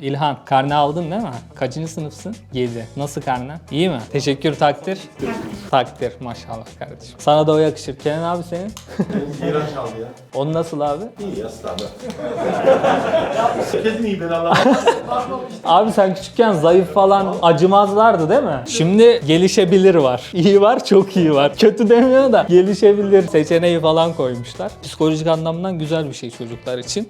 İlhan, karne aldın değil mi? Kaçıncı sınıfsın? 7. Nasıl karne? İyi mi? Teşekkür takdir? Takdir maşallah kardeşim. Sana da o yakışır. Kenan abi senin? İğrenç aldı ya. Onun nasıl abi? İyi ya standart. Kesin iyi ben Allah'ım. Abi sen küçükken zayıf falan acımazlardı değil mi? Şimdi gelişebilir var. İyi var, çok iyi var. Kötü demiyor da gelişebilir seçeneği falan koymuşlar. Psikolojik anlamdan güzel bir şey çocuklar için.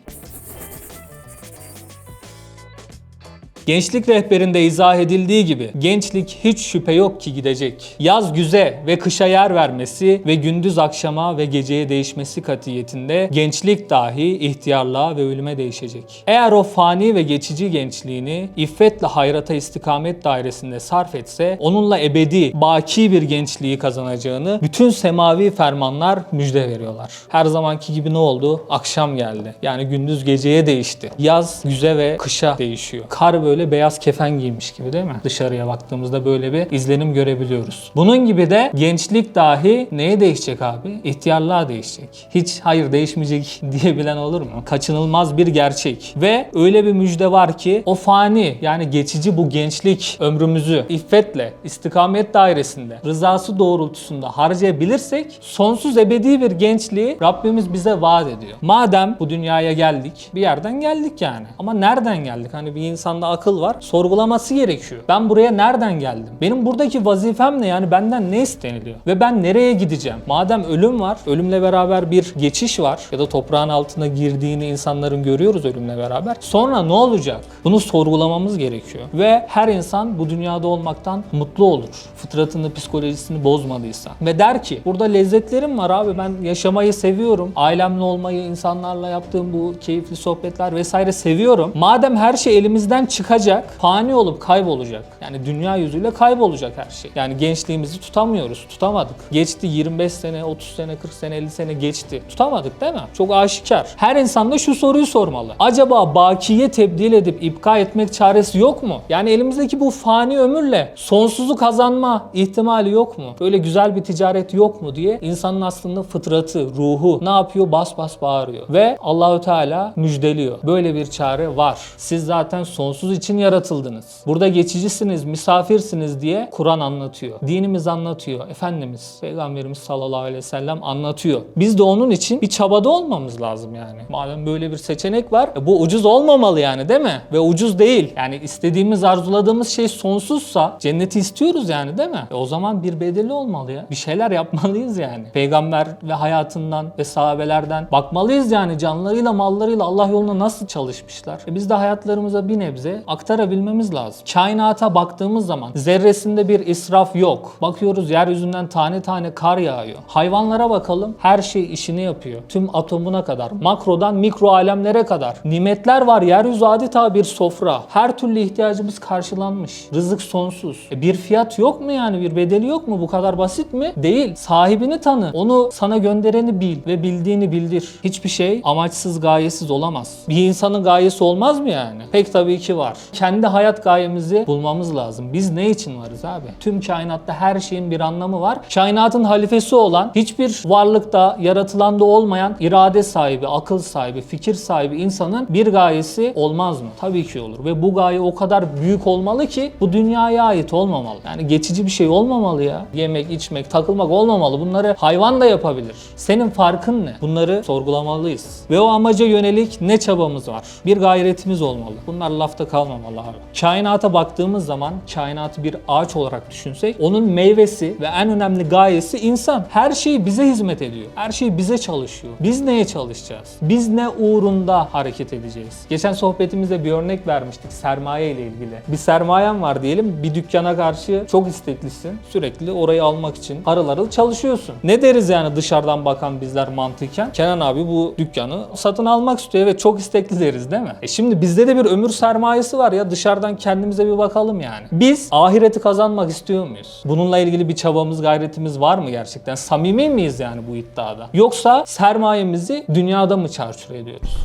Gençlik rehberinde izah edildiği gibi gençlik hiç şüphe yok ki gidecek. Yaz güze ve kışa yer vermesi ve gündüz akşama ve geceye değişmesi katiyetinde gençlik dahi ihtiyarlığa ve ölüme değişecek. Eğer o fani ve geçici gençliğini iffetle hayrata istikamet dairesinde sarf etse onunla ebedi, baki bir gençliği kazanacağını bütün semavi fermanlar müjde veriyorlar. Her zamanki gibi ne oldu? Akşam geldi. Yani gündüz geceye değişti. Yaz güze ve kışa değişiyor. Kar böyle beyaz kefen giymiş gibi değil mi? Dışarıya baktığımızda böyle bir izlenim görebiliyoruz. Bunun gibi de gençlik dahi neye değişecek abi? İhtiyarlığa değişecek. Hiç hayır değişmeyecek diyebilen olur mu? Kaçınılmaz bir gerçek. Ve öyle bir müjde var ki o fani yani geçici bu gençlik ömrümüzü iffetle, istikamet dairesinde, rızası doğrultusunda harcayabilirsek sonsuz ebedi bir gençliği Rabbimiz bize vaat ediyor. Madem bu dünyaya geldik, bir yerden geldik yani. Ama nereden geldik? Hani bir insanda akıl var, sorgulaması gerekiyor. Ben buraya nereden geldim? Benim buradaki vazifem ne? Yani benden ne isteniliyor? Ve ben nereye gideceğim? Madem ölüm var, ölümle beraber bir geçiş var ya da toprağın altına girdiğini insanların görüyoruz ölümle beraber. Sonra ne olacak? Bunu sorgulamamız gerekiyor. Ve her insan bu dünyada olmaktan mutlu olur. Fıtratını, psikolojisini bozmadıysa. Ve der ki burada lezzetlerim var abi ben yaşamayı seviyorum. Ailemle olmayı, insanlarla yaptığım bu keyifli sohbetler vesaire seviyorum. Madem her şey elimizden çıkacak, fani olup kaybolacak. Yani dünya yüzüyle kaybolacak her şey. Yani gençliğimizi tutamıyoruz, tutamadık. Geçti 25 sene, 30 sene, 40 sene, 50 sene geçti. Tutamadık değil mi? Çok aşikar. Her insan da şu soruyu sormalı. Acaba bakiye tebdil edip ipka etmek çaresi yok mu? Yani elimizdeki bu fani ömürle sonsuzu kazanma ihtimali yok mu? Böyle güzel bir ticaret yok mu diye insanın aslında fıtratı, ruhu ne yapıyor? Bas bas bağırıyor. Ve Allahü Teala müjdeliyor. Böyle bir çare var. Siz zaten sonsuz için yaratıldınız. Burada geçicisiniz, misafirsiniz diye Kur'an anlatıyor. Dinimiz anlatıyor. Efendimiz, Peygamberimiz sallallahu aleyhi ve sellem anlatıyor. Biz de onun için bir çabada olmamız lazım yani. Madem böyle bir seçenek var, e bu ucuz olmamalı yani değil mi? Ve ucuz değil. Yani istediğimiz, arzuladığımız şey sonsuzsa cenneti istiyoruz yani değil mi? E o zaman bir bedeli olmalı ya. Bir şeyler yapmalıyız yani. Peygamber ve hayatından ve sahabelerden bakmalıyız yani canlarıyla, mallarıyla Allah yolunda nasıl çalışmışlar. E biz de hayatlarımıza bir nebze aktarabilmemiz lazım. Kainata baktığımız zaman zerresinde bir israf yok. Bakıyoruz yeryüzünden tane tane kar yağıyor. Hayvanlara bakalım her şey işini yapıyor. Tüm atomuna kadar, makrodan mikro alemlere kadar. Nimetler var yeryüzü adeta bir sofra. Her türlü ihtiyacımız karşılanmış. Rızık sonsuz. E bir fiyat yok mu yani? Bir bedeli yok mu? Bu kadar basit mi? Değil. Sahibini tanı. Onu sana göndereni bil ve bildiğini bildir. Hiçbir şey amaçsız, gayesiz olamaz. Bir insanın gayesi olmaz mı yani? Pek tabii ki var. Kendi hayat gayemizi bulmamız lazım. Biz ne için varız abi? Tüm kainatta her şeyin bir anlamı var. Kainatın halifesi olan, hiçbir varlıkta, yaratılanda olmayan irade sahibi, akıl sahibi, fikir sahibi insanın bir gayesi olmaz mı? Tabii ki olur. Ve bu gaye o kadar büyük olmalı ki bu dünyaya ait olmamalı. Yani geçici bir şey olmamalı ya. Yemek, içmek, takılmak olmamalı. Bunları hayvan da yapabilir. Senin farkın ne? Bunları sorgulamalıyız. Ve o amaca yönelik ne çabamız var? Bir gayretimiz olmalı. Bunlar lafta kalmamalı abi. Kainata baktığımız zaman kainatı bir ağaç olarak düşünsek onun meyvesi ve en önemli gayesi insan. Her şey bize hizmet ediyor. Her şey bize çalışıyor. Biz neye çalışacağız? Biz ne uğrunda hareket edeceğiz? Geçen sohbetimizde bir örnek vermiştik sermaye ile ilgili. Bir sermayen var diyelim. Bir dükkana karşı çok isteklisin. Sürekli orayı almak için harıl harıl çalışıyorsun. Ne deriz yani dışarıdan bakan bizler mantıken? Kenan abi bu dükkanı satın almak istiyor. Evet çok istekli deriz değil mi? E şimdi bizde de bir ömür sermayesi var ya dışarıdan kendimize bir bakalım yani. Biz ahireti kazanmak istiyor muyuz? Bununla ilgili bir çabamız, gayretimiz var mı gerçekten? Samimi miyiz yani bu iddiada? Yoksa sermayemizi dünyada mı çarçur ediyoruz?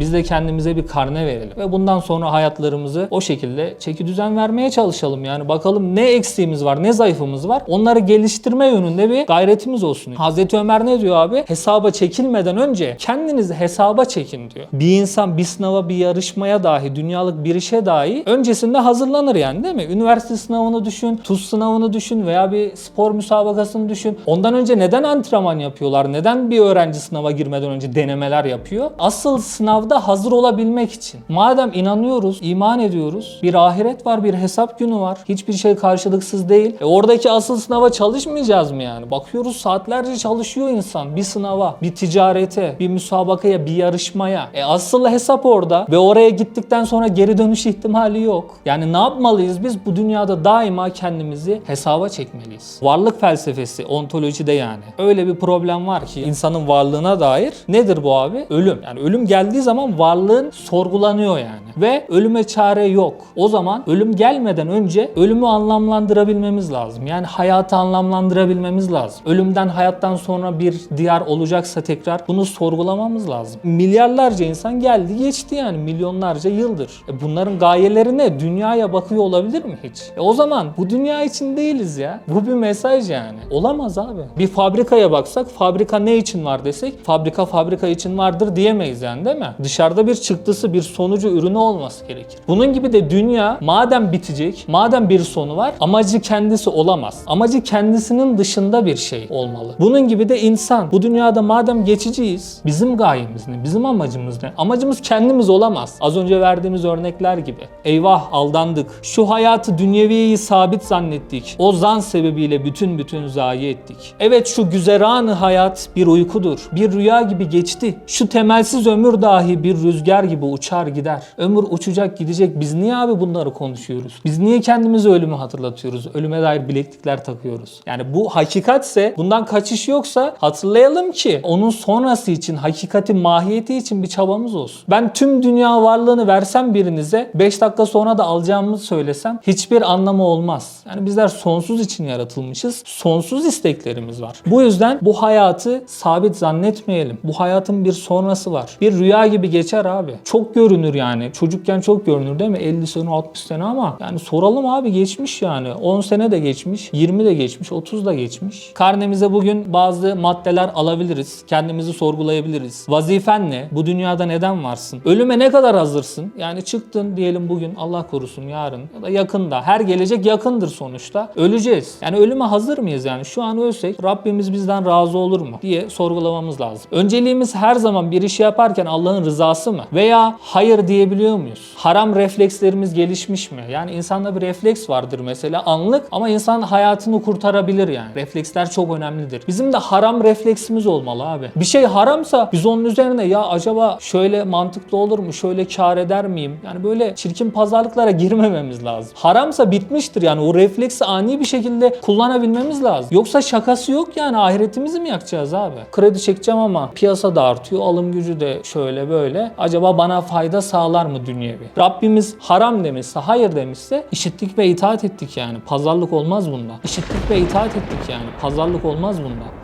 Biz de kendimize bir karne verelim ve bundan sonra hayatlarımızı o şekilde çeki düzen vermeye çalışalım. Yani bakalım ne eksiğimiz var, ne zayıfımız var. Onları geliştirme yönünde bir gayretimiz olsun. Hazreti Ömer ne diyor abi? Hesaba çekilmeden önce kendinizi hesaba çekin diyor. Bir insan bir sınava, bir yarışmaya dahi, dünyalık bir işe dahi öncesinde hazırlanır yani değil mi? Üniversite sınavını düşün, TUS sınavını düşün veya bir spor müsabakasını düşün. Ondan önce neden antrenman yapıyorlar? Neden bir öğrenci sınava girmeden önce denemeler yapıyor? Asıl sınavda hazır olabilmek için. Madem inanıyoruz, iman ediyoruz, bir ahiret var, bir hesap günü var. Hiçbir şey karşılıksız değil. E oradaki asıl sınava çalışmayacağız mı yani? Bakıyoruz saatlerce çalışıyor insan bir sınava, bir ticarete, bir müsabakaya, bir yarışmaya. E asıl hesap orada ve oraya gittikten sonra geri dönüş ihtimali yok. Yani ne yapmalıyız biz? Bu dünyada daima kendimizi hesaba çekmeliyiz. Varlık felsefesi, ontolojide yani. Öyle bir problem var ki insanın varlığına dair nedir bu abi? Ölüm. Yani ölüm geldiği zaman varlığın sorgulanıyor yani. Ve ölüme çare yok. O zaman ölüm gelmeden önce ölümü anlamlandırabilmemiz lazım. Yani hayatı anlamlandırabilmemiz lazım. Ölümden hayattan sonra bir diyar olacaksa tekrar bunu sorgulamamız lazım. Milyarlarca insan geldi geçti yani milyonlarca yıldır. E bunların gayeleri ne? Dünyaya bakıyor olabilir mi hiç? E o zaman bu dünya için değiliz ya. Bu bir mesaj yani. Olamaz abi. Bir fabrikaya baksak fabrika ne için var desek fabrika fabrika için vardır diyemeyiz yani değil mi? Dışarıda bir çıktısı bir sonucu ürünü olması gerekir. Bunun gibi de dünya madem bitecek, madem bir sonu var amacı kendisi olamaz. Amacı kendisinin dışında bir şey olmalı. Bunun gibi de insan. Bu dünyada madem geçiciyiz bizim gayemiz ne? Bizim amacımız ne? Amacımız kendimiz olamaz. Az önce verdiğimiz örnekler gibi. Eyvah aldandık. Şu hayatı dünyeviyi sabit zannettik. O zan sebebiyle bütün bütün zayi ettik. Evet şu güzeranı hayat bir uykudur. Bir rüya gibi geçti. Şu temelsiz ömür dahi bir rüzgar gibi uçar gider. Ömür uçacak gidecek. Biz niye abi bunları konuşuyoruz? Biz niye kendimize ölümü hatırlatıyoruz? Ölüme dair bileklikler takıyoruz. Yani bu hakikatse bundan kaçış yoksa hatırlayalım ki onun sonrası için hakikatin mahiyeti için bir çabamız olsun. Ben tüm dünya varlığını versem birinize 5 dakika sonra da alacağımı söylesem hiçbir anlamı olmaz. Yani bizler sonsuz için yaratılmışız. Sonsuz isteklerimiz var. Bu yüzden bu hayatı sabit zannetmeyelim. Bu hayatın bir sonrası var. Bir rüya gibi geçer abi. Çok görünür yani. Çocukken çok görünür değil mi? 50 sene 60 sene ama yani soralım abi geçmiş yani. 10 sene de geçmiş, 20 de geçmiş, 30 da geçmiş. Karnemize bugün bazı maddeler alabiliriz. Kendimizi sorgulayabiliriz. Vazifen ne? Bu dünyada neden varsın? Ölüme ne kadar hazırsın? Yani çıktın diyelim bugün Allah korusun yarın ya da yakında. Her gelecek yakındır sonuçta. Öleceğiz. Yani ölüme hazır mıyız yani? Şu an ölsek Rabbimiz bizden razı olur mu diye sorgulamamız lazım. Önceliğimiz her zaman bir işi yaparken Allah'ın rızası mı? Veya hayır diyebiliyor muyuz? Haram reflekslerimiz gelişmiş mi? Yani insanda bir refleks vardır mesela anlık ama insan hayatını kurtarabilir yani. Refleksler çok önemlidir. Bizim de haram refleksimiz olmalı abi. Bir şey haramsa biz onun üzerine ya acaba şöyle mantıklı olur mu? Şöyle kar eder miyim? Yani böyle çirkin pazarlıklara girmememiz lazım. Haramsa bitmiştir yani o refleksi ani bir şekilde kullanabilmemiz lazım. Yoksa şakası yok yani ahiretimizi mi yakacağız abi? Kredi çekeceğim ama piyasa da artıyor, alım gücü de şöyle böyle. Acaba bana fayda sağlar mı dünyevi? Rabbimiz haram demişse, hayır demişse işittik ve itaat ettik yani. Pazarlık olmaz bunda. İşittik ve itaat ettik yani. Pazarlık olmaz bunda.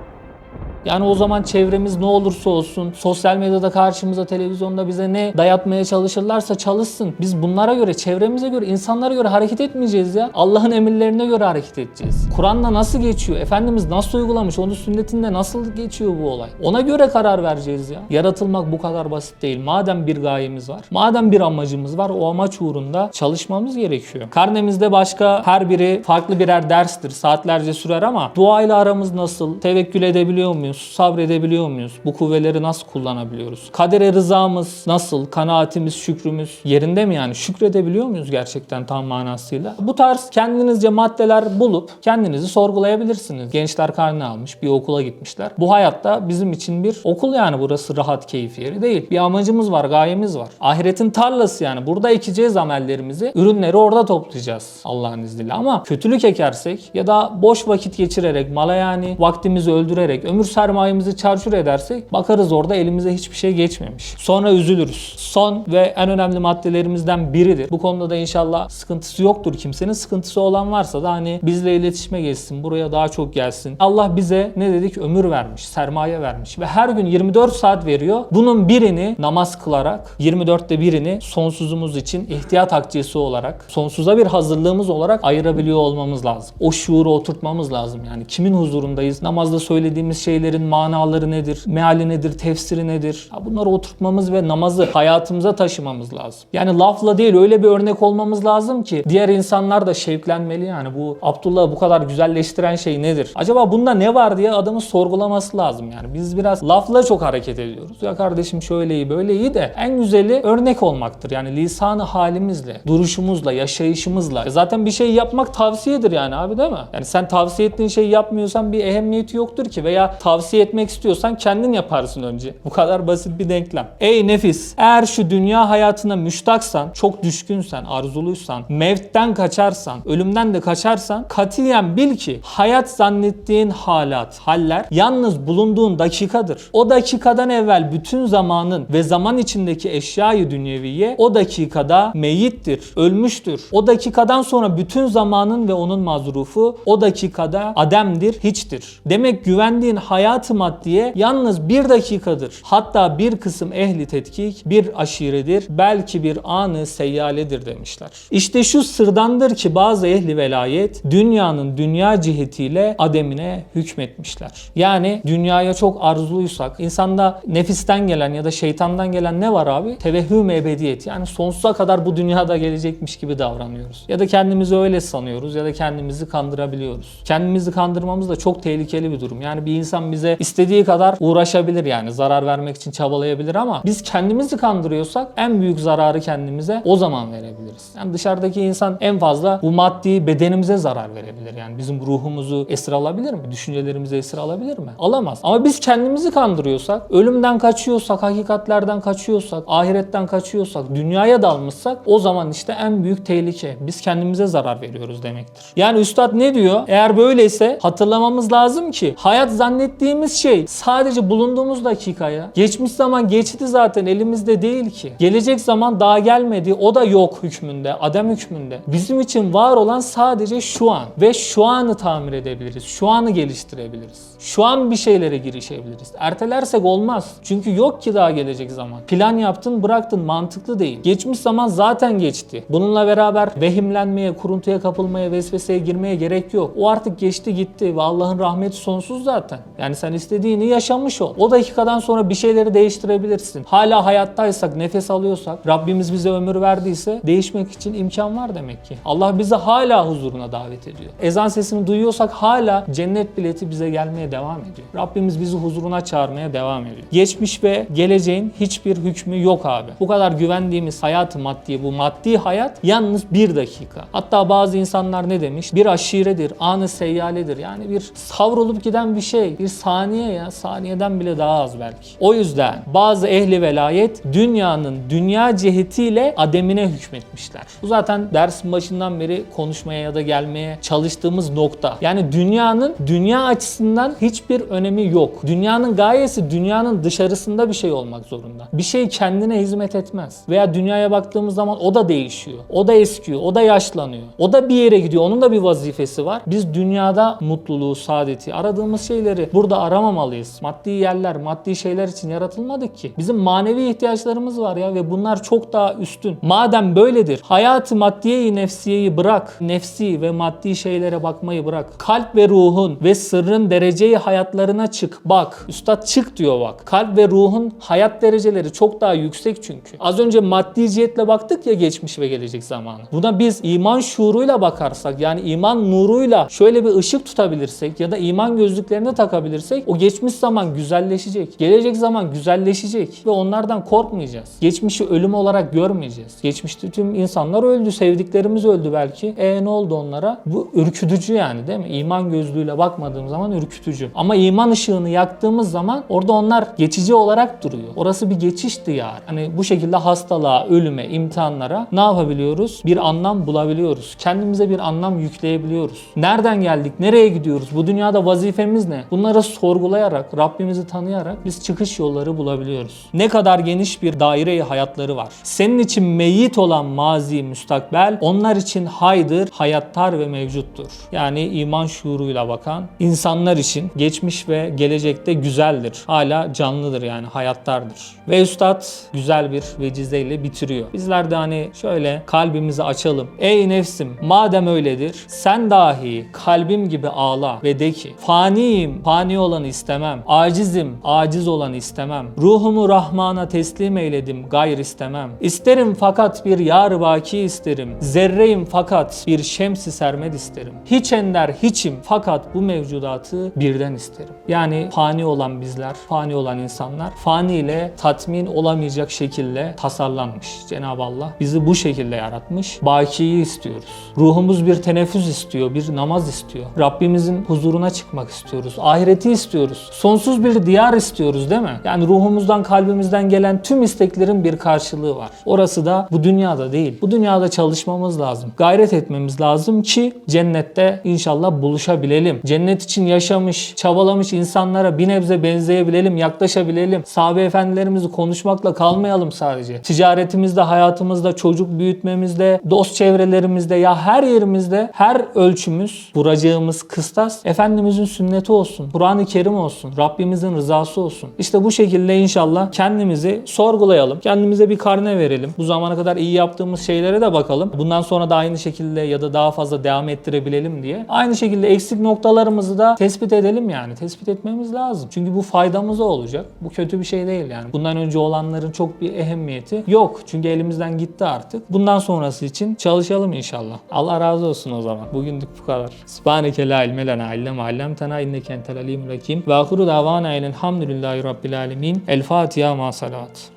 Yani o zaman çevremiz ne olursa olsun, sosyal medyada karşımıza, televizyonda bize ne dayatmaya çalışırlarsa çalışsın. Biz bunlara göre, çevremize göre, insanlara göre hareket etmeyeceğiz ya. Allah'ın emirlerine göre hareket edeceğiz. Kur'an'da nasıl geçiyor? Efendimiz nasıl uygulamış? Onun sünnetinde nasıl geçiyor bu olay? Ona göre karar vereceğiz ya. Yaratılmak bu kadar basit değil. Madem bir gayemiz var, madem bir amacımız var, o amaç uğrunda çalışmamız gerekiyor. Karnemizde başka her biri farklı birer derstir. Saatlerce sürer ama duayla aramız nasıl? Tevekkül edebiliyor muyuz? Sabredebiliyor muyuz? Bu kuvveleri nasıl kullanabiliyoruz? Kadere rızamız nasıl? Kanaatimiz, şükrümüz yerinde mi yani? Şükredebiliyor muyuz gerçekten tam manasıyla? Bu tarz kendinizce maddeler bulup kendinizi sorgulayabilirsiniz. Gençler karne almış, bir okula gitmişler. Bu hayatta bizim için bir okul yani burası rahat, keyif yeri değil. Bir amacımız var, gayemiz var. Ahiretin tarlası yani. Burada ekeceğiz amellerimizi, ürünleri orada toplayacağız Allah'ın izniyle. Ama kötülük ekersek ya da boş vakit geçirerek, mala yani vaktimizi öldürerek, ömür sarf sermayemizi çarçur edersek bakarız orada elimize hiçbir şey geçmemiş. Sonra üzülürüz. Son ve en önemli maddelerimizden biridir. Bu konuda da inşallah sıkıntısı yoktur kimsenin. Sıkıntısı olan varsa da hani bizle iletişime geçsin, buraya daha çok gelsin. Allah bize ne dedik? Ömür vermiş, sermaye vermiş ve her gün 24 saat veriyor. Bunun birini namaz kılarak, 24'te birini sonsuzumuz için ihtiyat akçesi olarak, sonsuza bir hazırlığımız olarak ayırabiliyor olmamız lazım. O şuuru oturtmamız lazım yani. Kimin huzurundayız? Namazda söylediğimiz şeylerin manaları nedir? Meali nedir? Tefsiri nedir? Bunları oturtmamız ve namazı hayatımıza taşımamız lazım. Yani lafla değil öyle bir örnek olmamız lazım ki diğer insanlar da şevklenmeli yani. Bu Abdullah'ı bu kadar güzelleştiren şey nedir? Acaba bunda ne var diye adamın sorgulaması lazım yani. Biz biraz lafla çok hareket ediyoruz. Ya kardeşim şöyle iyi böyle iyi de en güzeli örnek olmaktır. Yani lisanı halimizle, duruşumuzla, yaşayışımızla. E Zaten bir şey yapmak tavsiyedir yani abi değil mi? Yani sen tavsiye ettiğin şeyi yapmıyorsan bir ehemmiyeti yoktur ki veya tavsiye etmek istiyorsan kendin yaparsın önce. Bu kadar basit bir denklem. Ey nefis eğer şu dünya hayatına müştaksan, çok düşkünsen, arzuluysan, mevtten kaçarsan, ölümden de kaçarsan katiyen bil ki hayat zannettiğin halat, haller yalnız bulunduğun dakikadır. O dakikadan evvel bütün zamanın ve zaman içindeki eşyayı dünyeviye o dakikada meyittir, ölmüştür. O dakikadan sonra bütün zamanın ve onun mazrufu o dakikada ademdir, hiçtir. Demek güvendiğin hayatı maddiye yalnız bir dakikadır. Hatta bir kısım ehli tetkik bir aşiredir, belki bir anı seyyaledir demişler. İşte şu sırdandır ki bazı ehli velayet dünyanın dünya cihetiyle ademine hükmetmişler. Yani dünyaya çok arzuluysak, insanda nefisten gelen ya da şeytandan gelen ne var abi? Tevehhüm ebediyet. Yani sonsuza kadar bu dünyada gelecekmiş gibi davranıyoruz. Ya da kendimizi öyle sanıyoruz ya da kendimizi kandırabiliyoruz. Kendimizi kandırmamız da çok tehlikeli bir durum. Yani bir insan bize istediği kadar uğraşabilir yani zarar vermek için çabalayabilir ama biz kendimizi kandırıyorsak en büyük zararı kendimize o zaman verebiliriz. Yani dışarıdaki insan en fazla bu maddi bedenimize zarar verebilir. Yani bizim ruhumuzu esir alabilir mi? Düşüncelerimizi esir alabilir mi? Alamaz. Ama biz kendimizi kandırıyorsak, ölümden kaçıyorsak, hakikatlerden kaçıyorsak, ahiretten kaçıyorsak, dünyaya dalmışsak o zaman işte en büyük tehlike. Biz kendimize zarar veriyoruz demektir. Yani üstad ne diyor? Eğer böyleyse hatırlamamız lazım ki hayat zannettiğimiz şey sadece bulunduğumuz dakikaya. Geçmiş zaman geçti zaten elimizde değil ki. Gelecek zaman daha gelmedi. O da yok hükmünde, adem hükmünde. Bizim için var olan sadece şu an ve şu anı tamir edebiliriz. Şu anı geliştirebiliriz. Şu an bir şeylere girişebiliriz. Ertelersek olmaz. Çünkü yok ki daha gelecek zaman. Plan yaptın, bıraktın. Mantıklı değil. Geçmiş zaman zaten geçti. Bununla beraber vehimlenmeye, kuruntuya kapılmaya, vesveseye girmeye gerek yok. O artık geçti gitti ve Allah'ın rahmeti sonsuz zaten. Yani sen istediğini yaşamış ol. O dakikadan sonra bir şeyleri değiştirebilirsin. Hala hayattaysak, nefes alıyorsak, Rabbimiz bize ömür verdiyse değişmek için imkan var demek ki. Allah bizi hala huzuruna davet ediyor. Ezan sesini duyuyorsak hala cennet bileti bize gelmeye devam ediyor. Rabbimiz bizi huzuruna çağırmaya devam ediyor. Geçmiş ve geleceğin hiçbir hükmü yok abi. Bu kadar güvendiğimiz hayatı maddi, bu maddi hayat yalnız bir dakika. Hatta bazı insanlar ne demiş? Bir aşiredir, anı seyyaledir. Yani bir savrulup giden bir şey. Bir saniye ya, saniyeden bile daha az belki. O yüzden bazı ehli velayet dünyanın dünya cihetiyle ademine hükmetmişler. Bu zaten dersin başından beri konuşmaya ya da gelmeye çalıştığımız nokta. Yani dünyanın dünya açısından hiçbir önemi yok. Dünyanın gayesi dünyanın dışarısında bir şey olmak zorunda. Bir şey kendine hizmet etmez. Veya dünyaya baktığımız zaman o da değişiyor. O da eskiyor. O da yaşlanıyor. O da bir yere gidiyor. Onun da bir vazifesi var. Biz dünyada mutluluğu, saadeti, aradığımız şeyleri burada aramamalıyız. Maddi yerler, maddi şeyler için yaratılmadık ki. Bizim manevi ihtiyaçlarımız var ya ve bunlar çok daha üstün. Madem böyledir, hayatı maddiyeyi nefsiyeyi bırak. Nefsi ve maddi şeylere bakmayı bırak. Kalp ve ruhun ve sırrın dereceyi hayatlarına çık. Bak. Üstad çık diyor bak. Kalp ve ruhun hayat dereceleri çok daha yüksek çünkü. Az önce maddi cihetle baktık ya geçmiş ve gelecek zamanı. Buna biz iman şuuruyla bakarsak yani iman nuruyla şöyle bir ışık tutabilirsek ya da iman gözlüklerini takabilirsek o geçmiş zaman güzelleşecek. Gelecek zaman güzelleşecek ve onlardan korkmayacağız. Geçmişi ölüm olarak görmeyeceğiz. Geçmişte tüm insanlar öldü, sevdiklerimiz öldü belki. E ne oldu onlara? Bu ürkütücü yani değil mi? İman gözlüğüyle bakmadığım zaman ürkütücü. Ama iman ışığını yaktığımız zaman orada onlar geçici olarak duruyor. Orası bir geçiş diyarı. Hani bu şekilde hastalığa, ölüme, imtihanlara ne yapabiliyoruz? Bir anlam bulabiliyoruz. Kendimize bir anlam yükleyebiliyoruz. Nereden geldik? Nereye gidiyoruz? Bu dünyada vazifemiz ne? Bunları sorgulayarak, Rabbimizi tanıyarak biz çıkış yolları bulabiliyoruz. Ne kadar geniş bir daire hayatları var. Senin için meyit olan mazi, müstakbel, onlar için haydır, hayattar ve mevcuttur. Yani iman şuuruyla bakan insanlar için geçmiş ve gelecekte güzeldir. Hala canlıdır yani hayattardır. Ve Üstad güzel bir vecizeyle bitiriyor. Bizler de hani şöyle kalbimizi açalım. Ey nefsim madem öyledir sen dahi kalbim gibi ağla ve de ki faniyim fani olanı istemem. Acizim aciz olanı istemem. Ruhumu Rahman'a teslim eyledim gayr istemem. İsterim fakat bir yar baki isterim. Zerreyim fakat bir şemsi sermed isterim. Hiç ender hiçim fakat bu mevcudatı birden isterim. Yani fani olan bizler, fani olan insanlar fani ile tatmin olamayacak şekilde tasarlanmış. Cenab-ı Allah bizi bu şekilde yaratmış. Bakiyi istiyoruz. Ruhumuz bir teneffüs istiyor, bir namaz istiyor. Rabbimizin huzuruna çıkmak istiyoruz. Ahireti istiyoruz. Sonsuz bir diyar istiyoruz değil mi? Yani ruhumuzdan, kalbimizden gelen tüm isteklerin bir karşılığı var. Orası da bu dünyada değil. Bu dünyada çalışmamız lazım. Gayret etmemiz lazım ki cennette inşallah buluşabilelim. Cennet için yaşamış, çabalamış insanlara bir nebze benzeyebilelim, yaklaşabilelim. Sahabe efendilerimizi konuşmakla kalmayalım sadece. Ticaretimizde, hayatımızda, çocuk büyütmemizde, dost çevrelerimizde ya her yerimizde her ölçümüz, vuracağımız kıstas Efendimizin sünneti olsun. Kur'an-ı Kerim olsun. Rabbimizin rızası olsun. İşte bu şekilde inşallah kendimizi sorgulayalım. Kendimize bir karne verelim. Bu zamana kadar iyi yaptığımız şeylere de bakalım. Bundan sonra da aynı şekilde ya da daha fazla devam ettirebilelim diye. Aynı şekilde eksik noktalarımızı da tespit edelim yani. Tespit etmemiz lazım. Çünkü bu faydamıza olacak. Bu kötü bir şey değil yani. Bundan önce olanların çok bir ehemmiyeti yok. Çünkü elimizden gitti artık. Bundan sonrası için çalışalım inşallah. Allah razı olsun o zaman. Bugünlük bu kadar. Subhaneke la ilme lena illa ma allamtena inneke entel alimul hakim. Ve ahiru davana elhamdülillahi rabbil alemin. El Fatiha ma salavat.